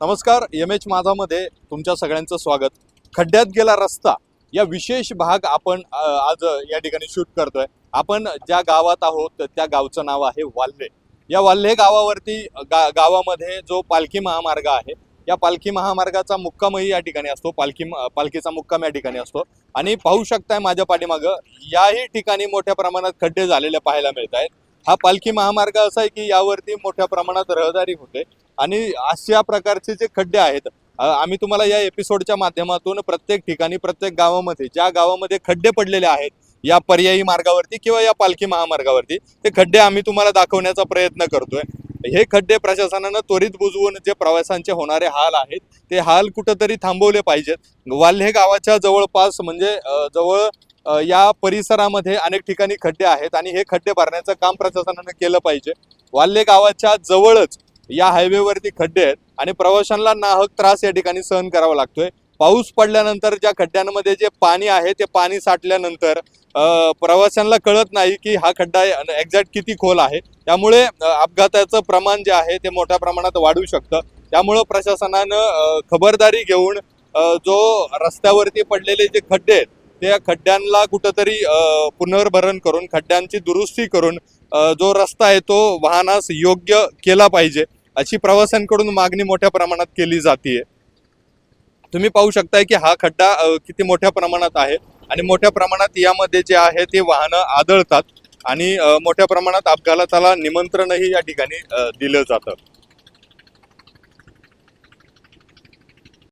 नमस्कार M H माझामध्ये तुमच्या सगळ्यांचं स्वागत. खड्ड्यात गेला रस्ता या विशेष भाग आपण आज या ठिकाणी शूट करतोय. आपण ज्या गावात आहोत त्या गावचं नाव आहे वाल्हे. या वाल्हे गावावरती गा गावामध्ये जो पालखी महामार्ग आहे या पालखी महामार्गाचा मुक्कामही या ठिकाणी असतो. पालखी पालखीचा मुक्काम या ठिकाणी असतो. आणि पाहू शकताय माझ्या पाठीमागं याही ठिकाणी मोठ्या प्रमाणात खड्डे झालेले पाहायला मिळत आहेत हा पालखी महामार्ग असा आहे की यावरती मोठ्या प्रमाणात रहदारी होते. आणि अशा प्रकारचे जे खड्डे आहेत आम्ही तुम्हाला या एपिसोडच्या माध्यमातून प्रत्येक ठिकाणी प्रत्येक गावामध्ये ज्या गावामध्ये खड्डे पडलेले आहेत या पर्यायी मार्गावरती किंवा या पालखी महामार्गावरती ते खड्डे आम्ही तुम्हाला दाखवण्याचा प्रयत्न करतोय. हे खड्डे प्रशासनानं त्वरित बुजवून जे प्रवाशांचे होणारे हाल आहेत ते हाल कुठंतरी थांबवले पाहिजेत. वाल्हे गावाच्या जवळपास म्हणजे जवळ या परिसरामध्ये अनेक ठिकाणी खड्डे आहेत आणि हे खड्डे भरण्याचं काम प्रशासनानं केलं पाहिजे. वाल्हे गावाच्या जवळच या हायवेवरती खड्डे आहेत आणि प्रवाशांना नाहक त्रास या ठिकाणी सहन करावा लागतोय. पाऊस पडल्यानंतर ज्या खड्ड्यांमध्ये जे पाणी आहे ते पाणी साठल्यानंतर प्रवाशांना कळत नाही की हा खड्डा एक्झॅक्ट किती खोल आहे. त्यामुळे अपघाताचं प्रमाण जे आहे ते मोठ्या प्रमाणात वाढू शकतं. त्यामुळं प्रशासनानं खबरदारी घेऊन जो रस्त्यावरती पडलेले जे खड्डे आहेत त्या खड्ड्यांना कुठंतरी पुनर्भरण करून खड्ड्यांची दुरुस्ती करून जो रस्ता आहे तो वाहनास योग्य केला पाहिजे. अशी प्रवाशांकडून मागणी मोठ्या प्रमाणात केली जाते तुम्ही पाहू शकताय की हा खड्डा किती मोठ्या प्रमाणात आहे आणि मोठ्या प्रमाणात यामध्ये जे आहे ते वाहनं आदळतात आणि मोठ्या प्रमाणात अपघाताला निमंत्रणही या ठिकाणी दिलं जातं.